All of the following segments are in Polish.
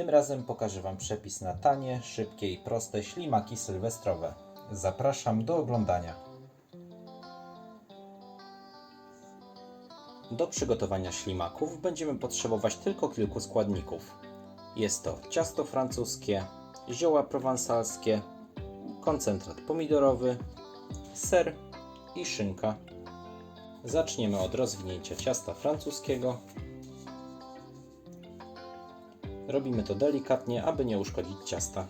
Tym razem pokażę Wam przepis na tanie, szybkie i proste ślimaki sylwestrowe. Zapraszam do oglądania. Do przygotowania ślimaków będziemy potrzebować tylko kilku składników. Jest to ciasto francuskie, zioła prowansalskie, koncentrat pomidorowy, ser i szynka. Zaczniemy od rozwinięcia ciasta francuskiego. Robimy to delikatnie, aby nie uszkodzić ciasta.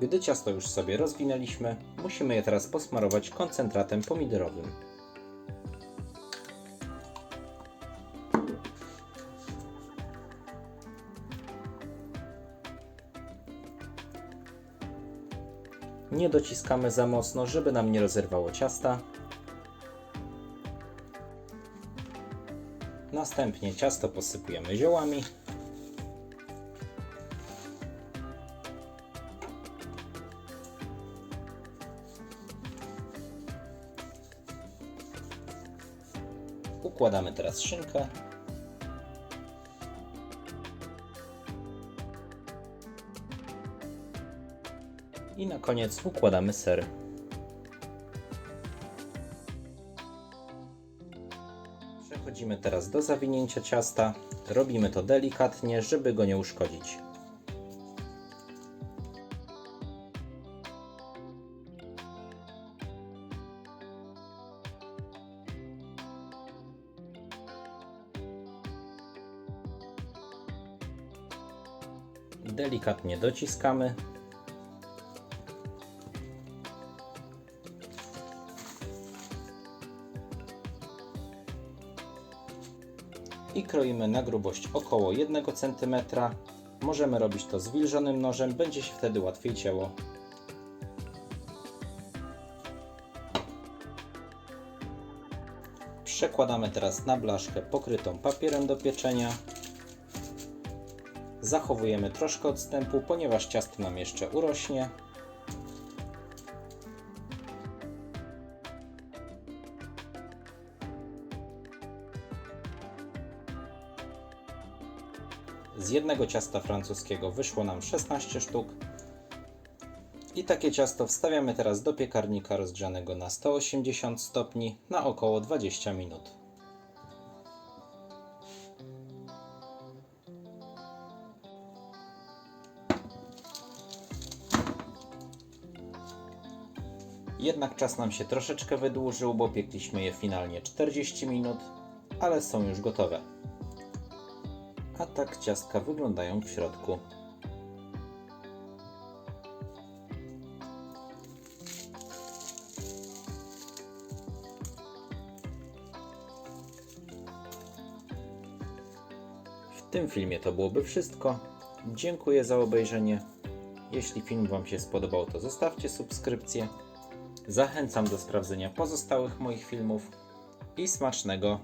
Gdy ciasto już sobie rozwinęliśmy, musimy je teraz posmarować koncentratem pomidorowym. Nie dociskamy za mocno, żeby nam nie rozerwało ciasta. Następnie ciasto posypujemy ziołami. Układamy teraz szynkę. I na koniec układamy ser. Przechodzimy teraz do zawinięcia ciasta. Robimy to delikatnie, żeby go nie uszkodzić. Delikatnie dociskamy. I kroimy na grubość około 1 cm. Możemy robić to zwilżonym nożem, będzie się wtedy łatwiej cięło. Przekładamy teraz na blaszkę pokrytą papierem do pieczenia. Zachowujemy troszkę odstępu, ponieważ ciasto nam jeszcze urośnie. Z jednego ciasta francuskiego wyszło nam 16 sztuk. I takie ciasto wstawiamy teraz do piekarnika rozgrzanego na 180 stopni na około 20 minut. Jednak czas nam się troszeczkę wydłużył, bo piekliśmy je finalnie 40 minut, ale są już gotowe a tak ciastka wyglądają w środku. W tym filmie to byłoby wszystko. Dziękuję za obejrzenie. Jeśli film Wam się spodobał, to zostawcie subskrypcję. Zachęcam do sprawdzenia pozostałych moich filmów i smacznego